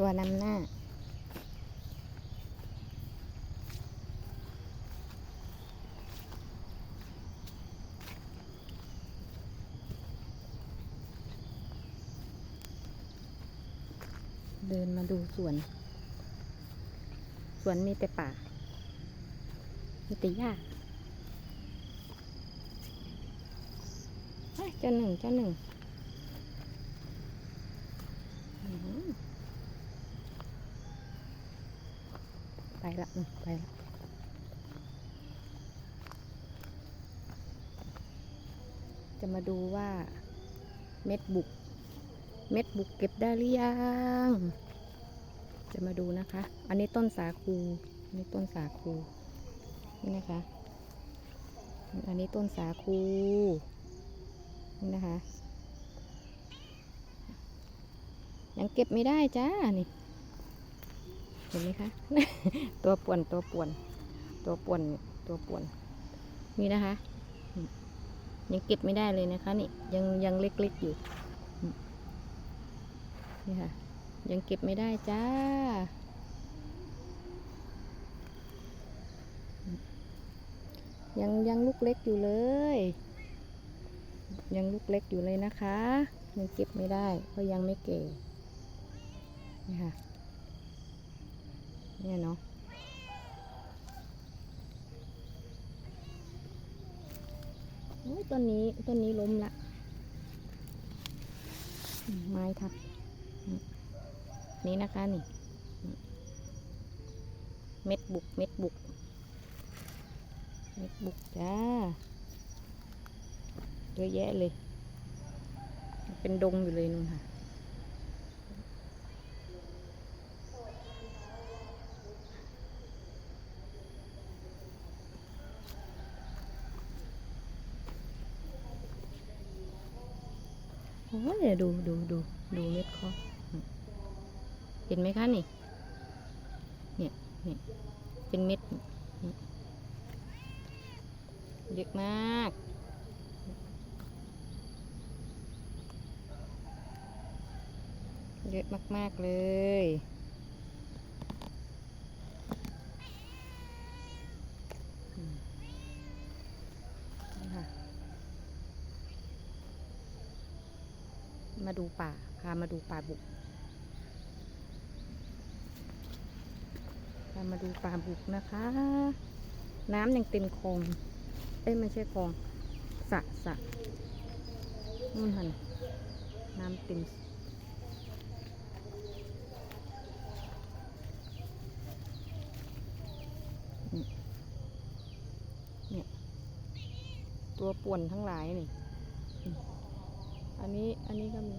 ตัวนำหน้า เดินมาดูสวน สวนมีแต่ป่า มีแต่หญ้าเฮ้ยเจ้าหนึ่งเจ้าหนึ่งอื้อหือ ไปละไปละจะมาดูว่าเม็ดบุก เม็ดบุกเก็บได้หรือยัง จะมาดูนะคะ อันนี้ต้นสาคูอันนี้ต้นสาคู นี่นะคะ อันนี้ต้นสาคู นี่นะคะ ยังเก็บไม่ได้จ้า นี่ เห็นไหมคะ ตัวป่วนตัวป่วน ตัวป่วนตัวป่วน นี่นะคะ ยังเก็บไม่ได้เลยนะคะนี่ยังยังเล็กๆอยู่ นี่ค่ะ ยังเก็บไม่ได้จ้ายังยังลูกเล็กอยู่เลย ยังลูกเล็กอยู่เลยนะคะ ยังเก็บไม่ได้เพราะยังไม่เก่นี่ค่ะ เนี่ยเนาะโอ้ยต้นนี้ต้นนี้ล้มละ ไม้ทับ นี่นะคะนี่ เม็ดบุกเม็ดบุก เม็ดบุกจ้าเยอะแยะเลย เป็นดงอยู่เลยนู่นค่ะ อ้ยดูดูดูดูเม็ดคอเห็นไหมคะนี่ เนี่ยเนี่ยเป็นเม็ดเยอะมาก เยอะมาก ๆ เลยอืมนี่ค่ะ มาดูป่า พามาดูป่าบุก พามาดูป่าบุกนะคะ น้ำยังเต็มคลอง เอ้ยไม่ใช่คลองสระสะนู่นหันน้ำเต็มเนี่ย ตัวป่วนทั้งหลายนี่ อันนี้อันนี้ก็มี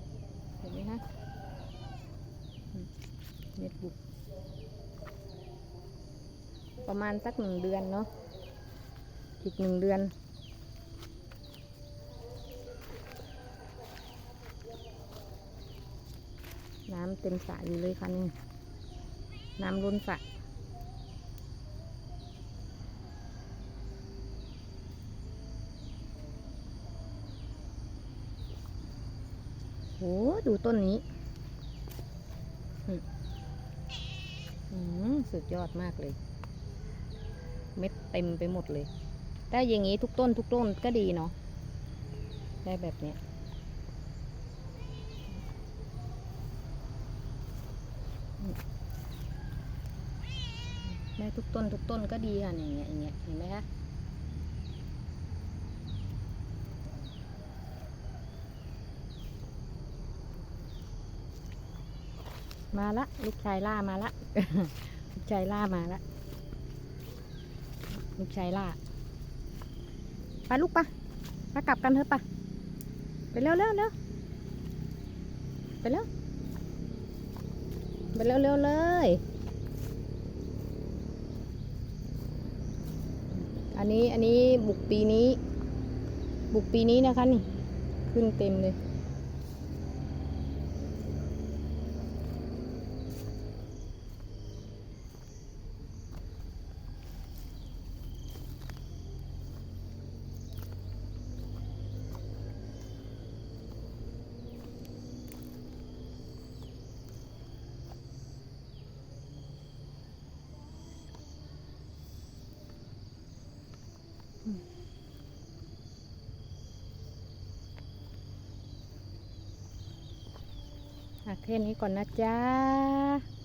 เห็นไหมคะเม็ดบุก ประมาณสักหนึ่งเดือนเนาะอีกหนึ่งเดือนน้ำเต็มสระอยู่เลยค่ะนี่ น้ำล้นสระ โหดูต้นนี้สุดยอดมากเลย เม็ดเต็มไปหมดเลยถ้อย่างนี้ทุกต้นทุกต้นก็ดีเนาะ ได้แบบเนี้ยได้ทุกต้นทุกต้นก็ดีค่ะอย่างเงี้ยอย่างเงี้ยเห็นไหมคะ มาละ ลูกชายล่ามาละ ลูกชายล่ามาละ ลูกชายล่าไปลูกปะมากลับกันเถอะปะไปเร็วเร็วเร็วไปเร็วไปเร็วเร็วเลย อันนี้อันนี้บุกปีนี้ บุกปีนี้นะคะนี่ ขึ้นเต็มเลย แค่นี้ก่อนนะจ๊ะ